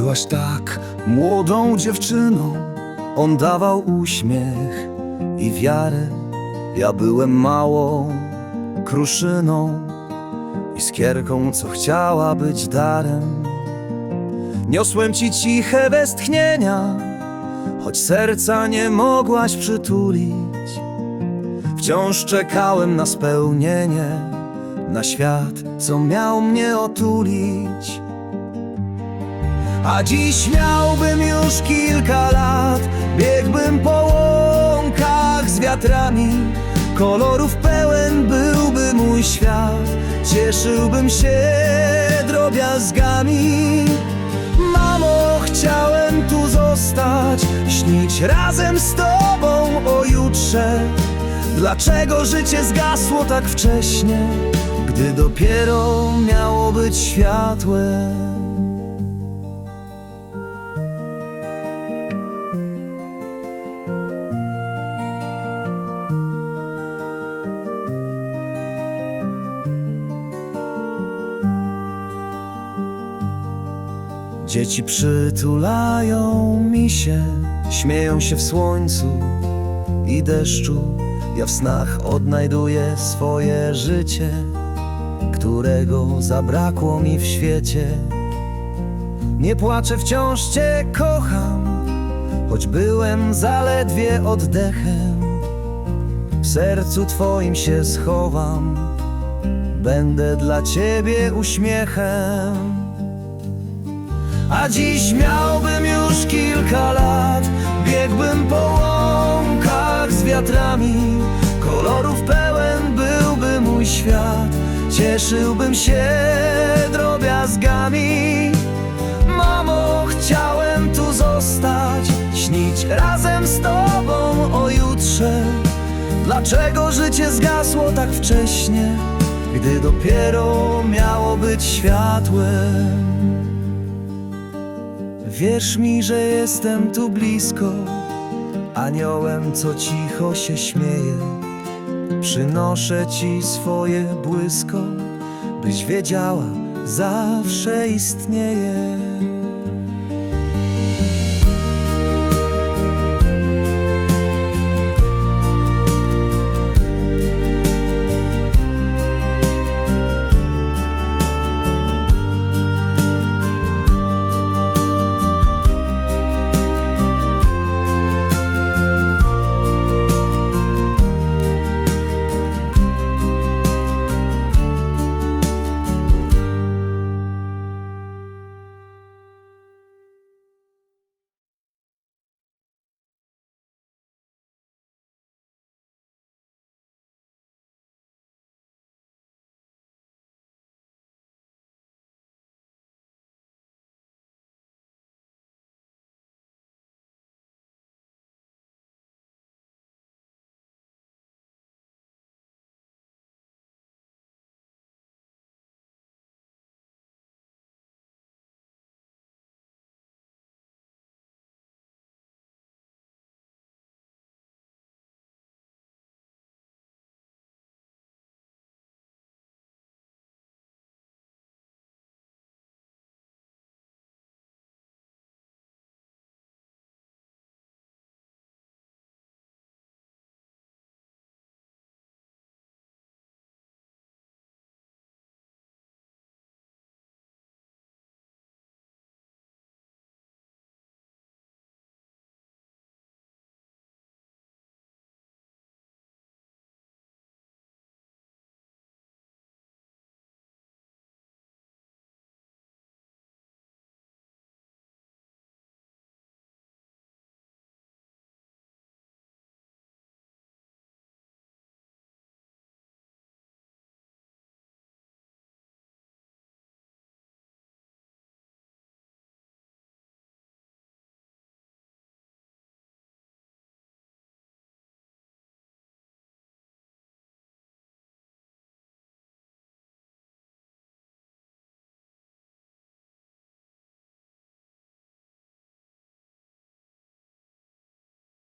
Byłaś tak młodą dziewczyną, on dawał uśmiech i wiarę. Ja byłem małą kruszyną, iskierką, co chciała być darem. Niosłem ci ciche westchnienia, choć serca nie mogłaś przytulić. Wciąż czekałem na spełnienie, na świat, co miał mnie otulić. A dziś miałbym już kilka lat, biegłbym po łąkach z wiatrami. Kolorów pełen byłby mój świat, cieszyłbym się drobiazgami. Mamo, chciałem tu zostać, śnić razem z tobą o jutrze. Dlaczego życie zgasło tak wcześnie, gdy dopiero miało być światłe? Dzieci przytulają mi się, śmieją się w słońcu i deszczu. Ja w snach odnajduję swoje życie, którego zabrakło mi w świecie. Nie płaczę, wciąż Cię kocham, choć byłem zaledwie oddechem. W sercu Twoim się schowam, będę dla Ciebie uśmiechem. A dziś miałbym już kilka lat. Biegłbym po łąkach z wiatrami. Kolorów pełen byłby mój świat. Cieszyłbym się drobiazgami. Mamo, chciałem tu zostać. Śnić razem z tobą o jutrze. Dlaczego życie zgasło tak wcześnie Gdy dopiero miało być światłem Wierz mi, że jestem tu blisko, aniołem, co cicho się śmieje. Przynoszę ci swoje błysko, byś wiedziała, zawsze istnieje.